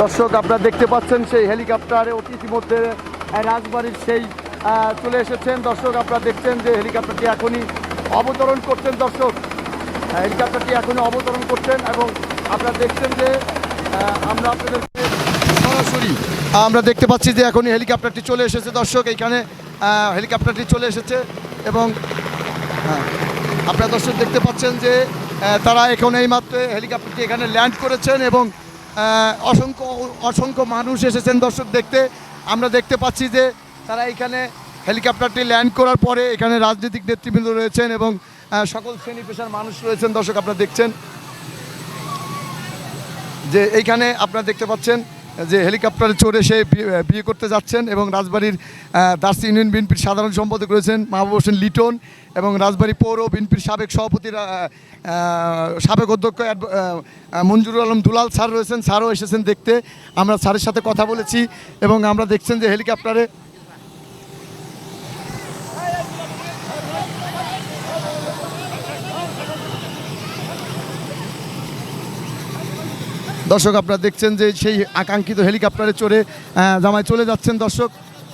দর্শক আপনারা দেখতে পাচ্ছেন সেই হেলিকপ্টারে ইতিমধ্যে রাজবাড়ির সেই চলে এসেছেন। দর্শক আপনারা দেখছেন যে হেলিকপ্টারটি এখনই অবতরণ করছেন। দর্শক হেলিকপ্টারটি এখনই অবতরণ করছেন এবং আপনারা দেখছেন যে আমরা আপনাদেরকে সরাসরি আমরা দেখতে পাচ্ছি যে এখনই হেলিকপ্টারটি চলে এসেছে। দর্শক এইখানে হেলিকপ্টারটি চলে এসেছে এবং হ্যাঁ, আপনারা দর্শক দেখতে পাচ্ছেন যে তারা এখন এই মাত্র হেলিকপ্টারটি এখানে ল্যান্ড করেছেন এবং অসংখ্য অসংখ্য মানুষ এসেছেন দর্শক দেখতে। আমরা দেখতে পাচ্ছি যে তারা এখানে হেলিকপ্টারটি ল্যান্ড করার পরে এখানে রাজনৈতিক নেতৃবৃন্দ রয়েছেন এবং সকল শ্রেণি পেশার মানুষ রয়েছেন দর্শক আপনারা দেখছেন। যে এইখানে আপনারা দেখতে পাচ্ছেন যে হেলিকপ্টারে চড়ে সে বিয়ে করতে যাচ্ছেন এবং রাজবাড়ির দার্সি ইউনিয়ন বিএনপির সাধারণ সম্পাদক রয়েছেন মাহবুব হোসেন লিটন এবং রাজবাড়ী পৌর বিএনপির সাবেক সভাপতি সাবেক অধ্যক্ষ মঞ্জুরুল আলম দুলাল স্যার রয়েছেন। স্যারও এসেছেন দেখতে। আমরা স্যারের সাথে কথা বলেছি এবং আমরা দেখছেন যে হেলিকপ্টারে দর্শক, আপনারা দেখছেন যে সেই আকাঙ্ক্ষিত হেলিকপ্টারে চড়ে জামাই চলে যাচ্ছেন দর্শক।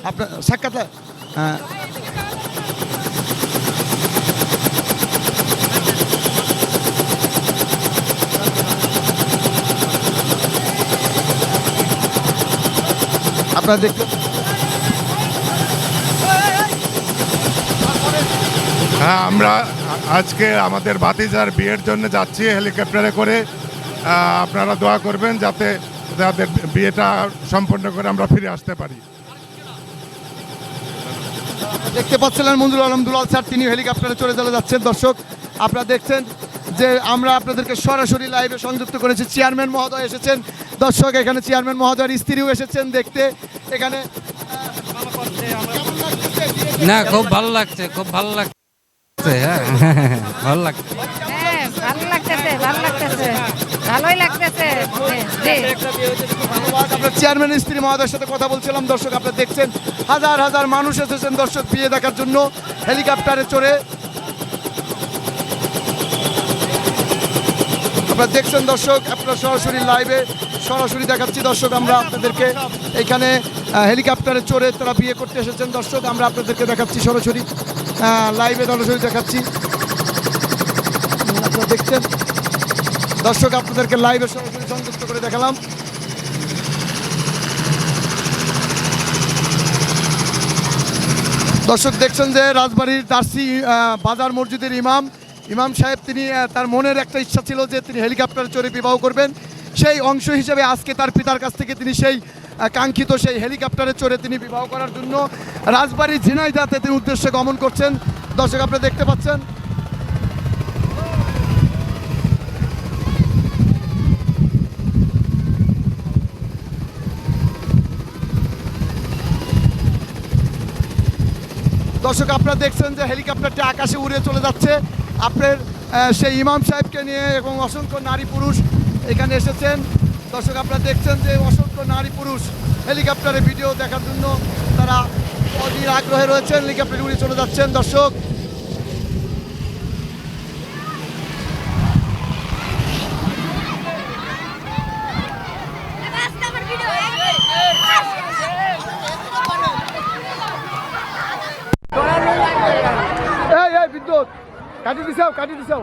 আপনার সাক্ষাৎ আপনারা দেখতে হ্যাঁ আমরা আজকে আমাদের ভাতিজার বিয়ের জন্য যাচ্ছি হেলিকপ্টারে করে। আপনারা দোয়া করবেন যাতে তাদের বিয়েটা সম্পন্ন করে আমরা ফিরে আসতে পারি। দেখতে পাচ্ছিলেন মঞ্জুর আলম দুলাল স্যার তিনি হেলিকপ্টারে চলে চলে যাচ্ছেন। দর্শক আপনারা দেখছেন যে আমরা আপনাদেরকে সরাসরি লাইভে সংযুক্ত করেছি। চেয়ারম্যান মহোদয় এসেছেন। দর্শক এখানে চেয়ারম্যান মহোদয়ের স্ত্রীও এসেছেন দেখতে। এখানে না খুব ভালো লাগছে খুব ভালো লাগছে। হ্যাঁ ভালো লাগছে। চেয়ারম্যান, স্ত্রী, মহোদয়ের সাথে কথা বলছিলাম। দর্শক, আপনারা দেখছেন, হাজার হাজার মানুষ এসেছেন দর্শক বিয়ে দেখার জন্য হেলিকপ্টারে চড়ে। আপনারা দেখছেন দর্শক, আপনারা সরাসরি লাইভে সরাসরি দেখাচ্ছি দর্শক আমরা আপনাদেরকে। এখানে হেলিকপ্টারে চড়ে তারা বিয়ে করতে এসেছেন দর্শক, আমরা আপনাদেরকে দেখাচ্ছি সরাসরি। লাইভে সরাসরি দেখাচ্ছি। আপনারা দেখছেন দর্শক, আপনাদেরকে লাইভে সরাসরি সংযুক্ত করে দেখালাম। দর্শক, দেখছেন যে রাজবাড়ির দার্সি বাজার মসজিদের ইমাম ইমাম সাহেব তিনি তার মনের একটা ইচ্ছা ছিল যে তিনি হেলিকপ্টারে চড়ে বিবাহ করবেন। সেই অংশ হিসেবে আজকে তার পিতার কাছ থেকে তিনি সেই কাঙ্ক্ষিত সেই হেলিকপ্টারে চড়ে তিনি বিবাহ করার জন্য রাজবাড়ির ঝিনাইদাতে তিনি উদ্দেশ্যে গমন করছেন। দর্শক, আপনারা দেখতে পাচ্ছেন দর্শক, আপনারা দেখছেন যে হেলিকপ্টারটি আকাশে উড়ে চলে যাচ্ছে। আপনার সেই ইমাম সাহেবকে নিয়ে এবং অসংখ্য নারী পুরুষ এখানে এসেছেন। দর্শক, আপনারা দেখছেন যে অসংখ্য নারী পুরুষ হেলিকপ্টারে ভিডিও দেখার জন্য তারা অধীর আগ্রহে রয়েছেন, হেলিকপ্টারে উড়ে চলে যাচ্ছেন। দর্শক এই এই বিদ্যুৎ কাটি দিছাও কাটি দিছাও